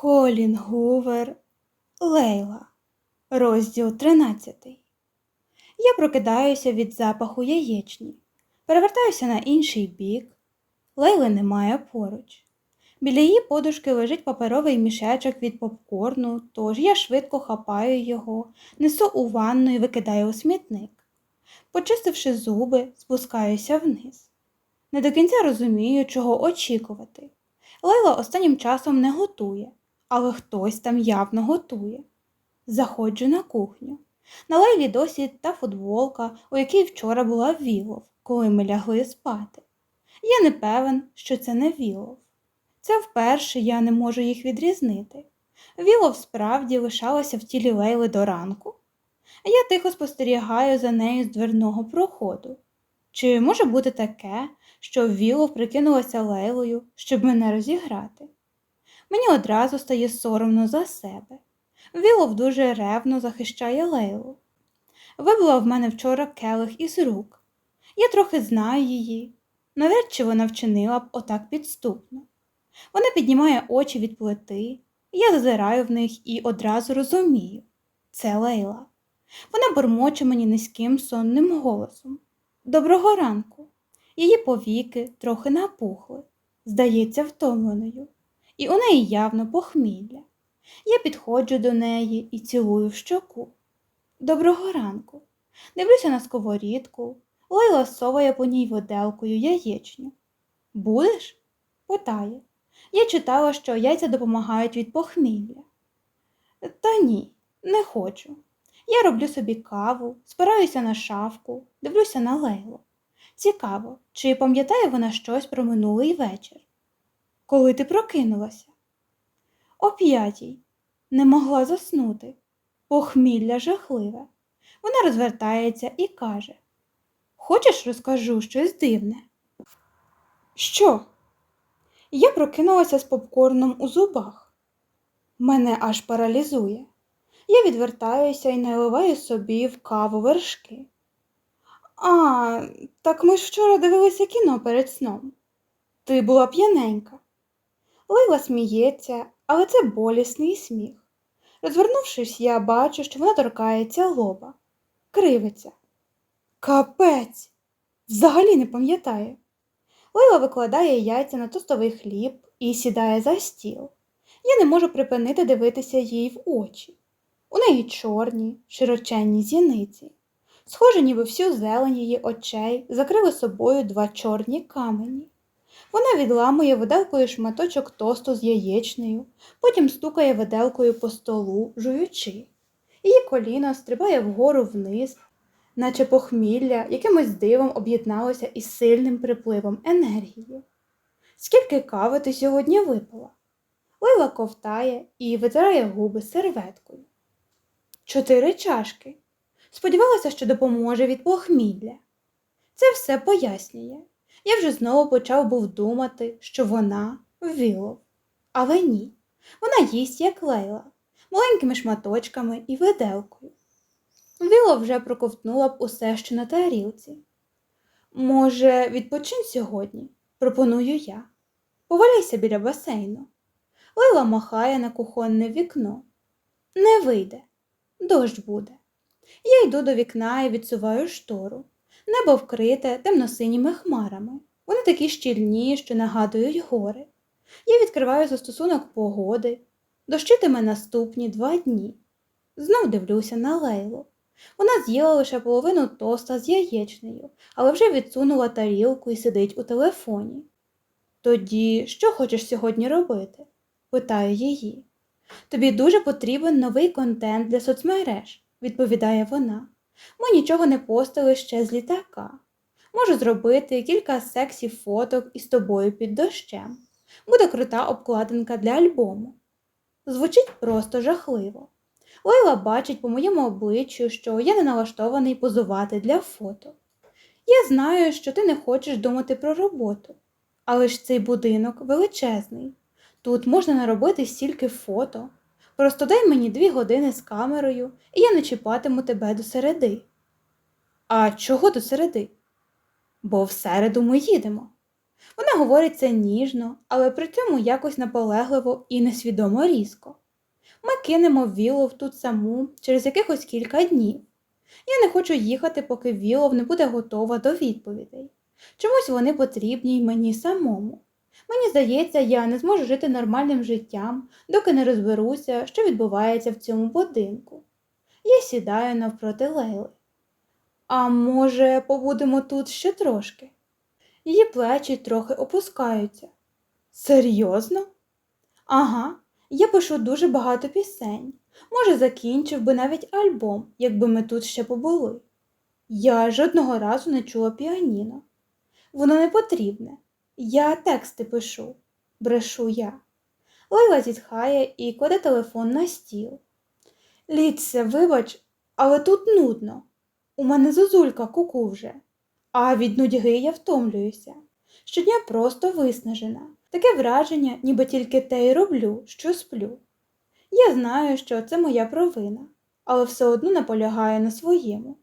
Колін Гувер, Лейла, розділ 13. Я прокидаюся від запаху яєчні, перевертаюся на інший бік. Лейли немає поруч. Біля її подушки лежить паперовий мішечок від попкорну, тож я швидко хапаю його, несу у ванну і викидаю у смітник. Почистивши зуби, спускаюся вниз. Не до кінця розумію, чого очікувати. Лейла останнім часом не готує, але хтось там явно готує. Заходжу на кухню. На Лейлі досі та футболка, у якій вчора була Вілов, коли ми лягли спати. Я не певен, що це не Вілов. Це вперше я не можу їх відрізнити. Вілов справді лишалася в тілі Лейли до ранку. Я тихо спостерігаю за нею з дверного проходу. Чи може бути таке, що Вілов прикинулася Лейлою, щоб мене розіграти? Мені одразу стає соромно за себе. Вілов дуже ревно захищає Лейлу. Вибила в мене вчора келих із рук. Я трохи знаю її. Навряд чи вона вчинила б отак підступно. Вона піднімає очі від плити, я зазираю в них і одразу розумію це Лейла. Вона бурмоче мені низьким сонним голосом. Доброго ранку. Її повіки трохи напухли, здається, втомленою, і у неї явно похмілля. Я підходжу до неї і цілую в щоку. Доброго ранку. Дивлюся на сковорідку, Лейла соває по ній виделкою яєчню. Будеш? питає. Я читала, що яйця допомагають від похмілля. Та ні, не хочу. Я роблю собі каву, спираюся на шафку, дивлюся на Лейлу. Цікаво, чи пам'ятає вона щось про минулий вечір? Коли ти прокинулася? О п'ятій. Не могла заснути. Похмілля жахливе. Вона розвертається і каже Хочеш, розкажу щось дивне? Що? Я прокинулася з попкорном у зубах. Мене аж паралізує. Я відвертаюся і наливаю собі в каву вершки. А, так ми ж вчора дивилися кіно перед сном. Ти була п'яненька. Лейла сміється, але це болісний сміх. Розвернувшись, я бачу, що вона торкається лоба, кривиться. Капець! Взагалі не пам'ятає. Лейла викладає яйця на тостовий хліб і сідає за стіл. Я не можу припинити дивитися їй в очі. У неї чорні, широченні зіниці. Схоже, ніби всю зелень її очей закрили собою два чорні камені. Вона відламує виделкою шматочок тосту з яєчнею, потім стукає виделкою по столу, жуючи. Її коліно стрибає вгору вниз, наче похмілля якимось дивом об'єдналося із сильним припливом енергії. Скільки кави ти сьогодні випила? Лила ковтає і витирає губи серветкою. Чотири чашки. Сподівалася, що допоможе від похмілля. Це все пояснює. Я вже знову почав був думати, що вона Вілов. Але ні. Вона їсть, як лейла, маленькими шматочками і виделкою. Віло вже проковтнула б усе, що на тарілці. Може, відпочинь сьогодні, пропоную я. Поваляйся біля басейну. Лейла махає на кухонне вікно. Не вийде, дощ буде. Я йду до вікна і відсуваю штору. Небо вкрите темно-синіми хмарами. Вони такі щільні, що нагадують гори. Я відкриваю застосунок погоди, дощитиме наступні два дні. Знов дивлюся на Лейлу. Вона з'їла лише половину тоста з яєчнею, але вже відсунула тарілку і сидить у телефоні. Тоді що хочеш сьогодні робити? питаю її. Тобі дуже потрібен новий контент для соцмереж, відповідає вона. Ми нічого не постили ще з літака. Можу зробити кілька сексі фоток із тобою під дощем. Буде крута обкладинка для альбому. Звучить просто жахливо. Лейла бачить по моєму обличчю, що я не налаштований позувати для фото. Я знаю, що ти не хочеш думати про роботу, але ж цей будинок величезний. Тут можна наробити стільки фото. Просто дай мені дві години з камерою, і я не чіпатиму тебе до середи. А чого до середи? Бо в середу ми їдемо. Вона говорить це ніжно, але при цьому якось наполегливо і несвідомо різко. Ми кинемо Вілов тут саму через якихось кілька днів. Я не хочу їхати, поки Вілов не буде готова до відповідей. Чомусь вони потрібні й мені самому. Мені здається, я не зможу жити нормальним життям, доки не розберуся, що відбувається в цьому будинку. Я сідаю навпроти Лейли. А може, побудемо тут ще трошки? Її плечі трохи опускаються. Серйозно? Ага, я пишу дуже багато пісень. Може, закінчив би навіть альбом, якби ми тут ще побули. Я жодного разу не чула піаніно. Воно не потрібне. Я тексти пишу, брешу я. Лейла зітхає і кладе телефон на стіл. Ліце, вибач, але тут нудно. У мене зозулька куку вже, а від нудьги я втомлююся. Щодня просто виснажена. Таке враження, ніби тільки те й роблю, що сплю. Я знаю, що це моя провина, але все одно наполягаю на своєму.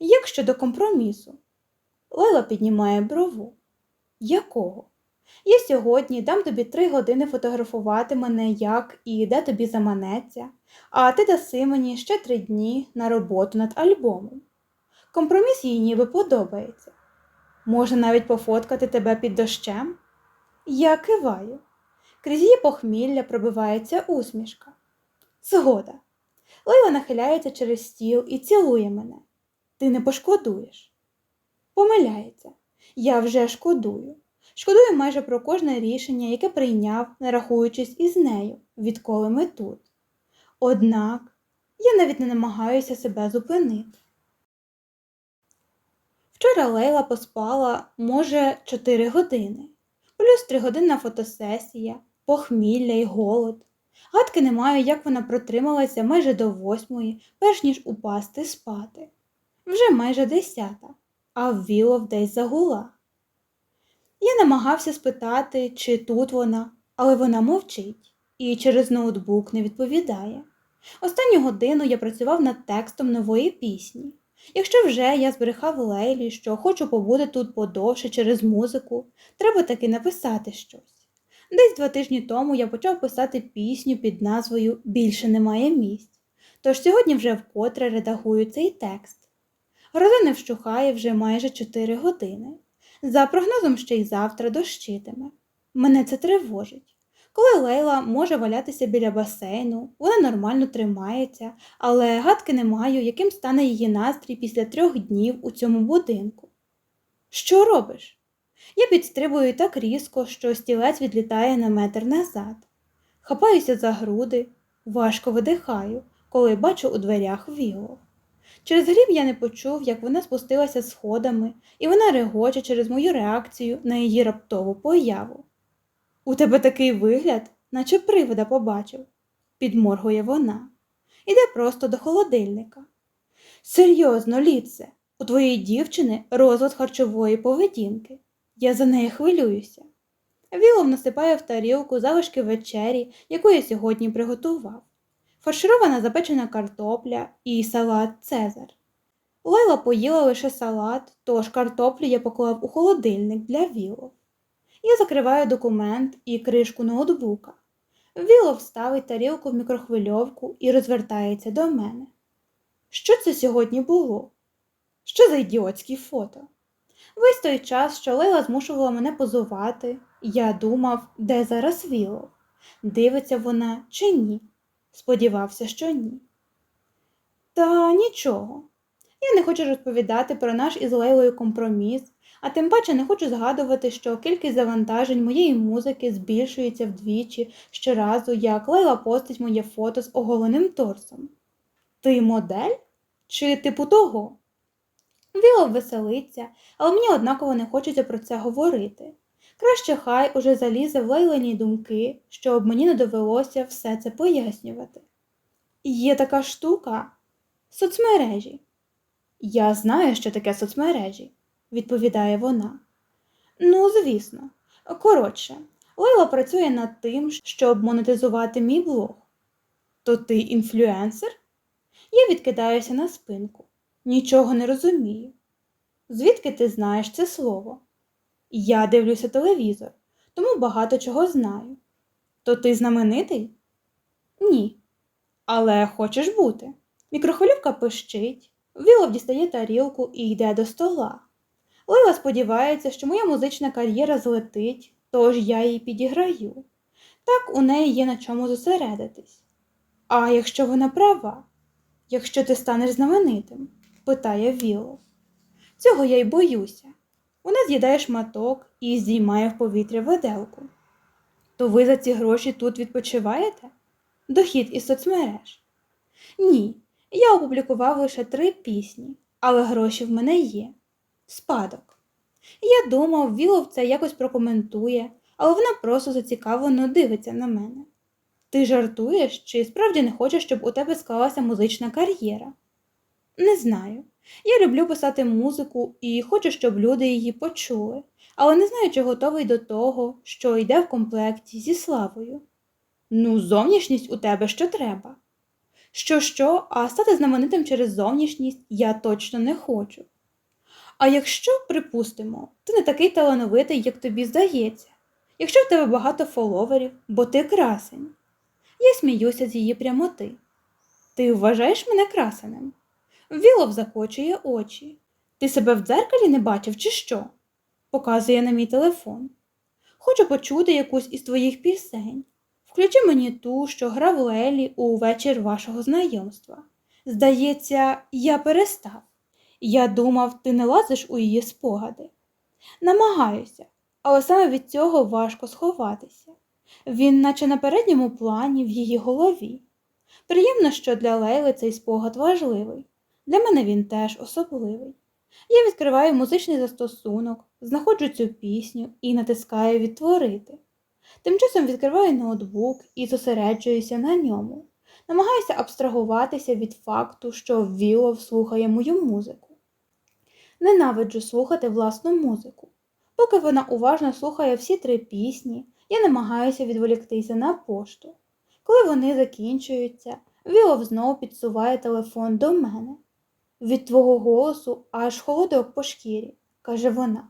Як щодо компромісу? Лейла піднімає брову. Якого? Я сьогодні дам тобі три години фотографувати мене як і де тобі заманеться, а ти даси мені ще три дні на роботу над альбомом. Компроміс їй ніби подобається. Може навіть пофоткати тебе під дощем? Я киваю. Крізь її похмілля пробивається усмішка. Згода. Лейла нахиляється через стіл і цілує мене. Ти не пошкодуєш. Помиляється. Я вже шкодую. Шкодую майже про кожне рішення, яке прийняв, не рахуючись із нею, відколи ми тут. Однак я навіть не намагаюся себе зупинити. Вчора Лейла поспала, може, 4 години, плюс 3 годинна фотосесія, похмілля і голод. Гадки не маю, як вона протрималася майже до восьмої, перш ніж упасти спати. Вже майже десята, а Вілов десь загула. Я намагався спитати, чи тут вона, але вона мовчить і через ноутбук не відповідає. Останню годину я працював над текстом нової пісні. Якщо вже я збрехав Лейлі, що хочу побути тут подовше через музику, треба таки написати щось. Десь два тижні тому я почав писати пісню під назвою Більше немає місць, тож сьогодні вже вкотре редагую цей текст. Гроза вщухає вже майже чотири години. За прогнозом ще й завтра дощитиме. Мене це тривожить. Коли Лейла може валятися біля басейну, вона нормально тримається, але гадки не маю, яким стане її настрій після трьох днів у цьому будинку. Що робиш? Я підстрибую так різко, що стілець відлітає на метр назад. Хапаюся за груди, важко видихаю, коли бачу у дверях віло. Через гріб я не почув, як вона спустилася сходами, і вона регоче через мою реакцію на її раптову появу. У тебе такий вигляд, наче привида побачив, підморгує вона. Іде просто до холодильника. Серйозно, ліце, у твоєї дівчини розлад харчової поведінки. Я за неї хвилююся. Вілов насипає в тарілку залишки вечері, яку я сьогодні приготував. Фарширована запечена картопля і салат Цезар. Лейла поїла лише салат, тож картоплю я поклав у холодильник для Вілов. Я закриваю документ і кришку ноутбука. Вілов ставить тарілку в мікрохвильовку і розвертається до мене. Що це сьогодні було? Що за ідіотські фото? Весь той час, що Лейла змушувала мене позувати, я думав, де зараз Вілов? Дивиться вона чи ні? Сподівався, що ні. Та нічого. Я не хочу розповідати про наш із Лейлою компроміс, а тим паче не хочу згадувати, що кількість завантажень моєї музики збільшується вдвічі щоразу, як Лейла постить моє фото з оголеним торсом. Ти модель? Чи типу того? Віло веселиться, але мені однаково не хочеться про це говорити. Краще хай уже залізе в лейлені думки, щоб мені не довелося все це пояснювати. Є така штука соцмережі. Я знаю, що таке соцмережі, відповідає вона. Ну, звісно. Коротше, Лейла працює над тим, щоб монетизувати мій блог. То ти інфлюенсер? Я відкидаюся на спинку. Нічого не розумію. Звідки ти знаєш це слово? Я дивлюся телевізор, тому багато чого знаю. То ти знаменитий? Ні. Але хочеш бути. Мікрохвильовка пищить, Вілов дістає тарілку і йде до стола. Лила сподівається, що моя музична кар'єра злетить, тож я їй підіграю. Так у неї є на чому зосередитись. А якщо вона права, якщо ти станеш знаменитим? питає Вілов. Цього я й боюся. Вона з'їдає шматок і здіймає в повітря виделку. То ви за ці гроші тут відпочиваєте? Дохід із соцмереж? Ні, я опублікував лише три пісні, але гроші в мене є. Спадок. Я думав, Вілов це якось прокоментує, але вона просто зацікавлено дивиться на мене. Ти жартуєш чи справді не хочеш, щоб у тебе склалася музична кар'єра? Не знаю. Я люблю писати музику і хочу, щоб люди її почули, але не знаю, чи готовий до того, що йде в комплекті зі славою. Ну, зовнішність у тебе що треба. Що, що, а стати знаменитим через зовнішність я точно не хочу. А якщо, припустимо, ти не такий талановитий, як тобі здається, якщо в тебе багато фоловерів, бо ти красень. Я сміюся з її прямоти. Ти вважаєш мене красенем? Вілов закочує очі. Ти себе в дзеркалі не бачив, чи що? Показує на мій телефон. Хочу почути якусь із твоїх пісень. Включи мені ту, що грав Лелі у вечір вашого знайомства. Здається, я перестав. Я думав, ти не лазиш у її спогади. Намагаюся, але саме від цього важко сховатися. Він, наче на передньому плані, в її голові. Приємно, що для Лейли цей спогад важливий. Для мене він теж особливий. Я відкриваю музичний застосунок, знаходжу цю пісню і натискаю відтворити. Тим часом відкриваю ноутбук і зосереджуюся на ньому. Намагаюся абстрагуватися від факту, що Вілов слухає мою музику. Ненавиджу слухати власну музику. Поки вона уважно слухає всі три пісні, я намагаюся відволіктися на пошту. Коли вони закінчуються, Вілов знову підсуває телефон до мене. Від твого голосу аж холодок по шкірі, каже вона.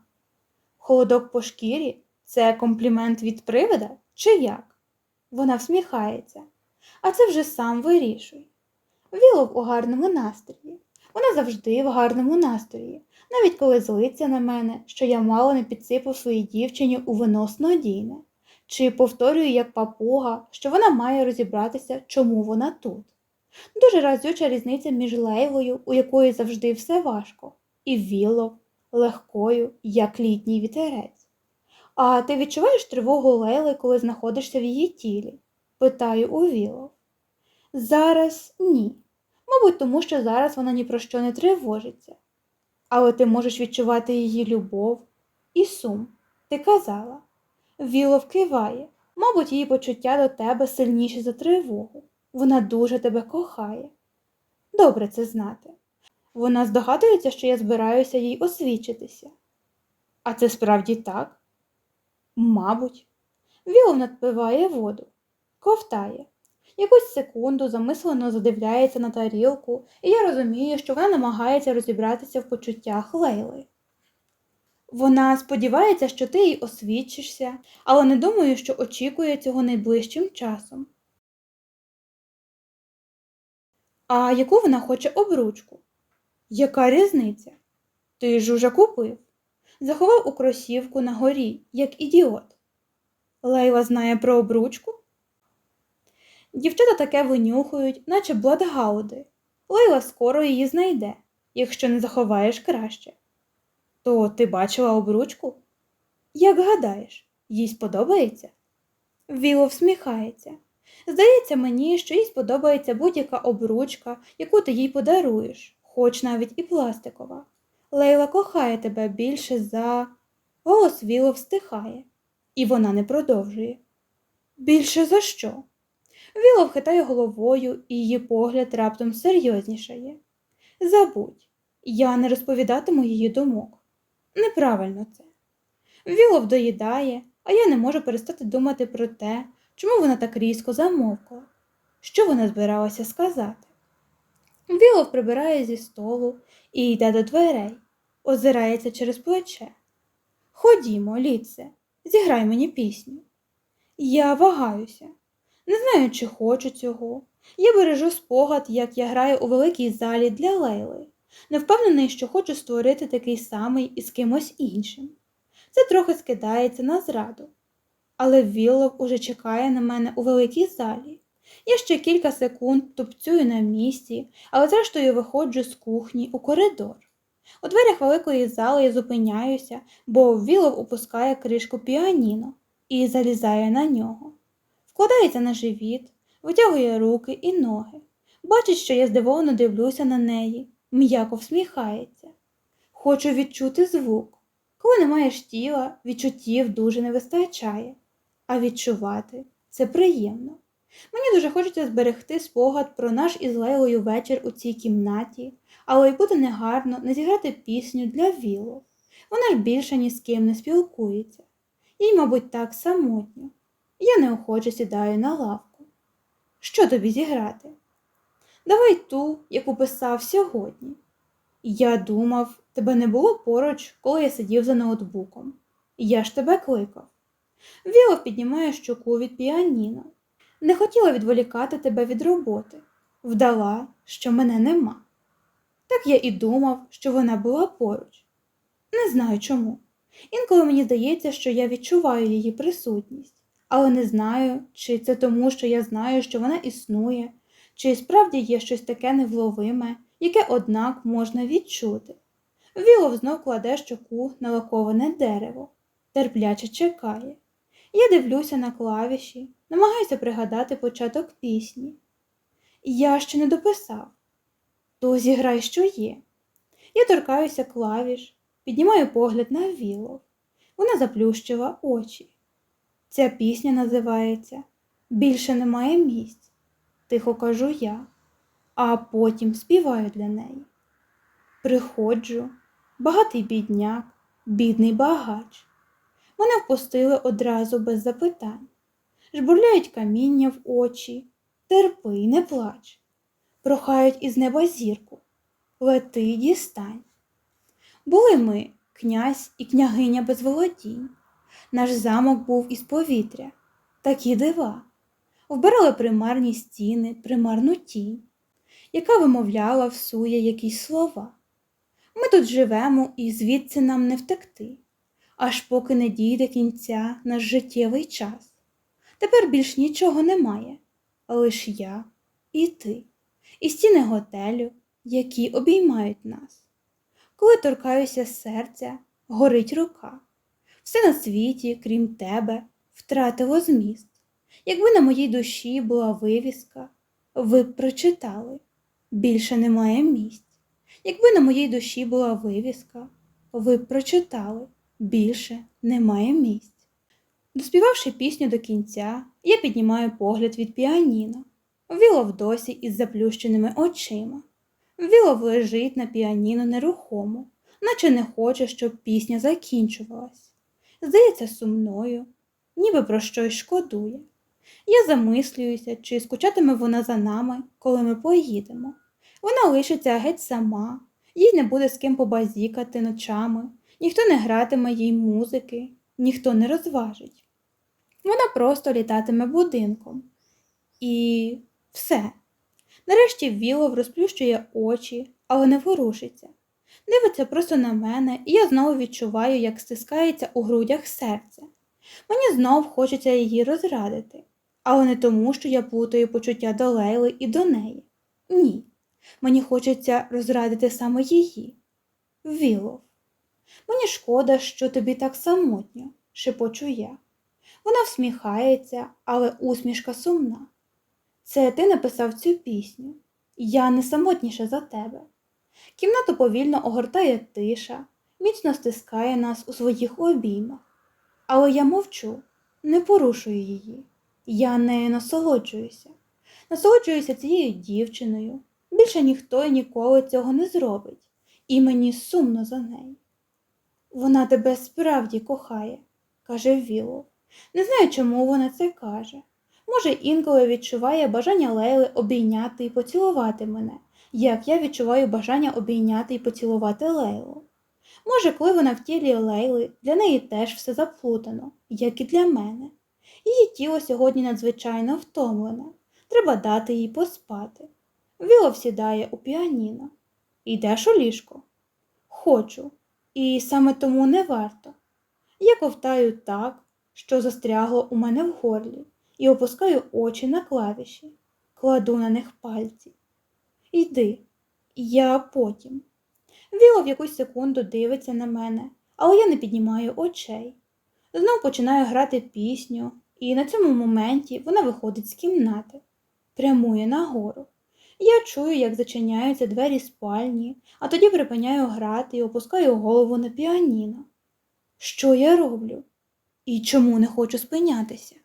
Холодок по шкірі це комплімент від привида чи як? Вона всміхається, а це вже сам вирішуй. Вілов у гарному настрої. Вона завжди в гарному настрої, навіть коли злиться на мене, що я мало не підсипав своїй дівчині у вино снодійне, чи повторюю як папуга, що вона має розібратися, чому вона тут. Дуже разюча різниця між лейвою, у якої завжди все важко, і вілов, легкою, як літній вітерець. А ти відчуваєш тривогу Лейли, коли знаходишся в її тілі? питаю у Вілов. Зараз ні. Мабуть, тому що зараз вона ні про що не тривожиться. Але ти можеш відчувати її любов і сум. Ти казала. Вілов киває, мабуть, її почуття до тебе сильніші за тривогу. Вона дуже тебе кохає. Добре це знати. Вона здогадується, що я збираюся їй освічитися. А це справді так? Мабуть, Вілов надпиває воду, ковтає. Якусь секунду замислено задивляється на тарілку, і я розумію, що вона намагається розібратися в почуттях Лейли. Вона сподівається, що ти їй освідчишся, але не думаю, що очікує цього найближчим часом. А яку вона хоче обручку? Яка різниця? Ти ж уже купив. Заховав у кросівку на горі, як ідіот. Лейла знає про обручку? Дівчата таке винюхують, наче бладгауди. Лейла скоро її знайде, якщо не заховаєш краще. То ти бачила обручку? Як гадаєш, їй сподобається? Віло всміхається. Здається мені, що їй сподобається будь-яка обручка, яку ти їй подаруєш, хоч навіть і пластикова. Лейла кохає тебе більше за. Голос Віло встихає, і вона не продовжує. Більше за що? Віло хитає головою, і її погляд раптом серйознішає. Забудь, я не розповідатиму її думок. Неправильно це. Вілов доїдає, а я не можу перестати думати про те, чому вона так різко замовкла, що вона збиралася сказати. Вілов прибирає зі столу і йде до дверей, озирається через плече. Ходімо, Ліце, зіграй мені пісню. Я вагаюся. Не знаю, чи хочу цього. Я бережу спогад, як я граю у великій залі для Лейли. Не впевнений, що хочу створити такий самий із кимось іншим. Це трохи скидається на зраду. Але Віллов уже чекає на мене у великій залі. Я ще кілька секунд тупцюю на місці, але зрештою виходжу з кухні у коридор. У дверях великої зали я зупиняюся, бо Вілов опускає кришку піаніно і залізає на нього. Вкладається на живіт, витягує руки і ноги. Бачить, що я здивовано дивлюся на неї, м'яко всміхається. Хочу відчути звук. Коли не маєш тіла, відчуттів дуже не вистачає, а відчувати це приємно. Мені дуже хочеться зберегти спогад про наш із Лейлою вечір у цій кімнаті, але й буде негарно не зіграти пісню для Віло. Вона ж більше ні з ким не спілкується. Їй, мабуть, так самотньо. Я неохоче сідаю на лавку. Що тобі зіграти? Давай ту, яку писав сьогодні. Я думав, тебе не було поруч, коли я сидів за ноутбуком. Я ж тебе кликав. Віло піднімає щоку від піаніно. Не хотіла відволікати тебе від роботи. Вдала, що мене нема. Так я і думав, що вона була поруч. Не знаю чому. Інколи мені здається, що я відчуваю її присутність, але не знаю, чи це тому, що я знаю, що вона існує, чи справді є щось таке невловиме, яке, однак, можна відчути. Вілов знов кладе щоку на лаковане дерево, терпляче чекає. Я дивлюся на клавіші, намагаюся пригадати початок пісні. Я ще не дописав. То зіграй, що є. Я торкаюся клавіш, піднімаю погляд на Вілов. Вона заплющила очі. Ця пісня називається Більше немає місць, тихо кажу я, а потім співаю для неї. Приходжу, багатий бідняк, бідний багач. Мене впустили одразу без запитань. Жбурляють каміння в очі, терпи, не плач. Прохають із неба зірку, лети дістань. Були ми, князь і княгиня без володінь. Наш замок був із повітря, такі дива. Вбирали примарні стіни, примарну тінь, яка вимовляла всує якісь слова. Ми тут живемо і звідси нам не втекти, аж поки не дійде кінця наш життєвий час. Тепер більш нічого немає, лиш я і ти, і стіни готелю, які обіймають нас. Коли торкаюся серця, горить рука. Все на світі, крім тебе, втратило зміст. Якби на моїй душі була вивіска, ви б прочитали більше немає місць. Якби на моїй душі була вивіска, ви б прочитали більше немає місць. Доспівавши пісню до кінця, я піднімаю погляд від піаніно. Вілов досі із заплющеними очима. Вілов лежить на піаніно нерухомо, наче не хоче, щоб пісня закінчувалась. Здається, сумною, ніби про щось шкодує. Я замислююся, чи скучатиме вона за нами, коли ми поїдемо. Вона лишиться геть сама, їй не буде з ким побазікати ночами, ніхто не гратиме їй музики, ніхто не розважить. Вона просто літатиме будинком. І все. Нарешті Вілов розплющує очі, але не ворушиться. Дивиться просто на мене, і я знову відчуваю, як стискається у грудях серце. Мені знов хочеться її розрадити, але не тому, що я плутаю почуття до Лейли і до неї. Ні. Мені хочеться розрадити саме її. Вілов. Мені шкода, що тобі так самотньо, шепочу я. Вона всміхається, але усмішка сумна. Це ти написав цю пісню. Я не самотніша за тебе. Кімнату повільно огортає тиша, міцно стискає нас у своїх обіймах. Але я мовчу, не порушую її. Я нею насолоджуюся. Насолоджуюся цією дівчиною. Більше ніхто і ніколи цього не зробить, і мені сумно за неї. Вона тебе справді кохає, каже Віло. Не знаю, чому вона це каже. Може, інколи відчуває бажання Лейли обійняти і поцілувати мене, як я відчуваю бажання обійняти і поцілувати Лейлу. Може, коли вона в тілі Лейли, для неї теж все заплутано, як і для мене. Її тіло сьогодні надзвичайно втомлене. Треба дати їй поспати. Вілов сідає у піаніно. Йдеш у ліжко? Хочу. І саме тому не варто. Я ковтаю так, що застрягло у мене в горлі, і опускаю очі на клавіші, кладу на них пальці. Йди, я потім. Вілов якусь секунду дивиться на мене, але я не піднімаю очей. Знов починаю грати пісню, і на цьому моменті вона виходить з кімнати, прямує нагору. Я чую, як зачиняються двері спальні, а тоді припиняю грати і опускаю голову на піаніно. Що я роблю? І чому не хочу спинятися?